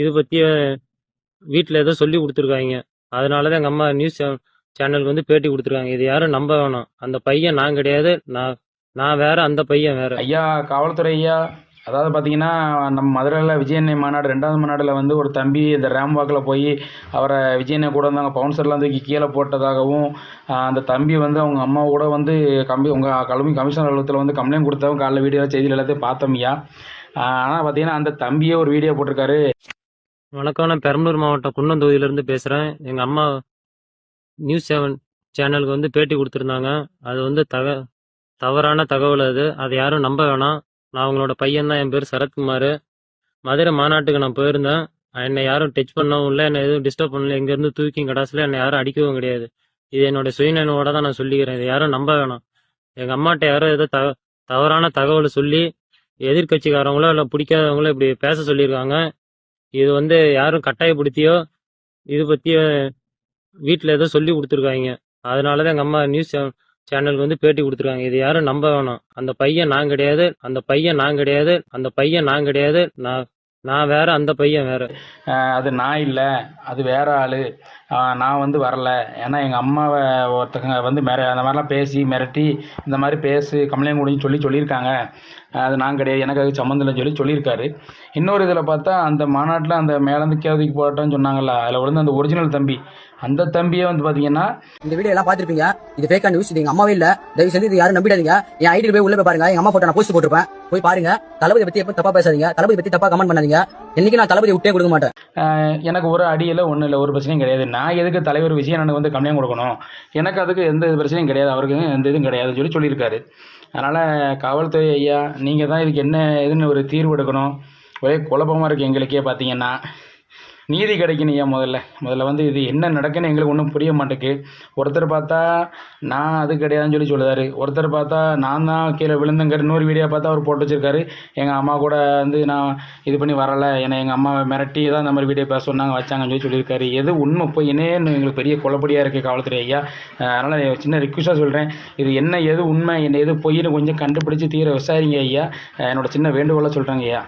இது பத்தி வீட்டில் ஏதோ சொல்லி கொடுத்துருக்காங்க. அதனால தான் எங்கள் அம்மா நியூஸ் சேனலுக்கு வந்து பேட்டி கொடுத்துருக்காங்க. இது யாரும் நம்ப வேணாம். அந்த பையன் நான் கிடையாது. நான் நான் வேற அந்த பையன் வேற. ஐயா காவல்துறை ஐயா அதாவது பார்த்தீங்கன்னா நம்ம மதுரையில் விஜயண்ணை மாநாடு ரெண்டாவது மாநாடில் வந்து ஒரு தம்பி இந்த ரேம்பாக்கில் போய் அவரை விஜயண்ணை கூட வந்தாங்க பவுன்சர்லாம் தூக்கி கீழே போட்டதாகவும் அந்த தம்பி வந்து அவங்க அம்மா கூட வந்து கம்பி உங்கள் கல்வி கமிஷனர் அலுவலகத்தில் வந்து கம்ப்ளைண்ட் கொடுத்தவங்க காலைல வீடியோ செய்தியில் எல்லாத்தையும் பார்த்தோம் ஐயா. ஆனால் பார்த்தீங்கன்னா அந்த தம்பியே ஒரு வீடியோ போட்டிருக்காரு. வணக்கம் நான் பெரம்பலூர் மாவட்டம் குன்னம் தொகுதியிலேருந்து பேசுகிறேன் எங்கள் அம்மா நியூஸ் செவன் சேனலுக்கு வந்து பேட்டி கொடுத்துருந்தாங்க. அது வந்து தக தவறான தகவல் அது. அதை யாரும் நம்ப வேணாம். நான் அவங்களோட பையன் தான். என் பேர் சரத்குமார். மதுரை மாநாட்டுக்கு நான் போயிருந்தேன். என்னை யாரும் டச் பண்ணவும் இல்லை. என்னை எதுவும் டிஸ்டர்ப் பண்ணல. எங்கேருந்து தூக்கி கடாசில் என்னை யாரும் அடிக்கவும் கிடையாது. இது என்னோட சுயநினைவோட தான் நான் சொல்லிக்கிறேன். இதை யாரும் நம்ப வேணாம். எங்கள் அம்மாட்ட யாரும் ஏதோ த தவறான தகவலை சொல்லி எதிர்கட்சிக்காரங்களோ இல்லை பிடிக்காதவங்களோ இப்படி பேச சொல்லியிருக்காங்க. இது வந்து யாரும் கட்டாயப்படுத்தியோ இது பத்தி வீட்டில் ஏதோ சொல்லி கொடுத்துருக்காங்க. அதனால தான் எங்கள் அம்மா நியூஸ் சேனலுக்கு வந்து பேட்டி கொடுத்துருக்காங்க. இது யாரும் நம்ப வேணாம். அந்த பையன் நான் கிடையாது அந்த பையன் நான் கிடையாது அந்த பையன் நான் கிடையாது நான் நான் வேற அந்த பையன் வேற. அது நான் இல்லை அது வேற ஆள். நான் வந்து வரல. ஏன்னா எங்கள் அம்மாவை ஒருத்தங்க வந்து மிர அந்த மாதிரிலாம் பேசி மிரட்டி இந்த மாதிரி பேசு கம்ப்ளைண்ட் கொடுன்னு சொல்லி சொல்லியிருக்காங்க. அது நான் கிடையாது. எனக்கு அது சம்மந்தம் இல்லைன்னு சொல்லி சொல்லியிருக்காரு. இன்னொரு இதில் பார்த்தா அந்த மாநாட்டில் அந்த மேலேருந்து கேவதிக்கு போட்டோன்னு சொன்னாங்கல்ல அதில் விழுந்து அந்த ஒரிஜினல் தம்பி. அந்த தம்பியே வந்து பார்த்தீங்கன்னா இந்த வீடியோ எல்லாம் பாத்திருப்பீங்க இது ஃபேக்கா நியூஸ் இது எங்க அம்மாவே இல்ல. தயவு செஞ்சு இது யாரும் நம்பிடாதீங்க. என் ஐடி போய் உள்ள போய் பாருங்க. எங்க அம்மா போட்டோ நான் போஸ்ட் போட்டிருப்பேன். போய் பாருங்க. தளபதி பத்தி எப்ப தப்பா பேசாதீங்க. தளபதி பத்தி தப்பா கமெண்ட் பண்ணாதீங்க. என்னைக்கு நான் தளபதி விட்டே கொடுக்க மாட்டேன். எனக்கு ஒரு அடியில் ஒன்றும் இல்லை ஒரு பிரச்சனையும் கிடையாது. நான் எதுக்கு தலைவர் விஜயனனுக்கு வந்து கம்ப்ளைண்ட் கொடுக்கணும்? எனக்கு அதுக்கு எந்த பிரச்சனையும் கிடையாது. அவருக்கு எந்த இதுவும் கிடையாதுன்னு சொல்லி சொல்லியிருக்காரு. அதனால் காவல்துறை ஐயா நீங்கள் தான் இதுக்கு என்ன ஏதுன்னு ஒரு தீர்வு எடுக்கணும். ஒரே குழப்பமாக இருக்குது எங்களுக்கே பார்த்தீங்கன்னா நீதி கிடைக்கணும் ஐயா முதல்ல. முதல்ல வந்து இது என்ன நடக்குன்னு எங்களுக்கு ஒன்றும் புரிய மாட்டேக்கு ஒருத்தர் பார்த்தா நான் அது கிடையாதுன்னு சொல்லி சொல்லுதாரு. ஒருத்தர் பார்த்தா நான் தான் கீழே விழுந்தங்கிற இன்னொரு வீடியோ பார்த்தா அவர் போட்டு வச்சிருக்காரு. எங்கள் அம்மா கூட வந்து நான் இது பண்ணி வரலை. என்னை எங்கள் அம்மாவை மிரட்டி தான் இந்த மாதிரி வீடியோ பேச சொன்னாங்க வச்சாங்கன்னு சொல்லி சொல்லியிருக்காரு. எது உண்மை போய் என்னன்னு எங்களுக்கு பெரிய குழப்படியாக இருக்குது காவல்துறை ஐயா. அதனால் சின்ன ரிக்வஸ்ட்டாக சொல்கிறேன் இது என்ன எது உண்மை என்ன எது பொய்னு கொஞ்சம் கண்டுபிடிச்சி தீர விசாரிங்க ஐயா. என்னோட சின்ன வேண்டுகோளாக சொல்கிறேங்க ஐயா.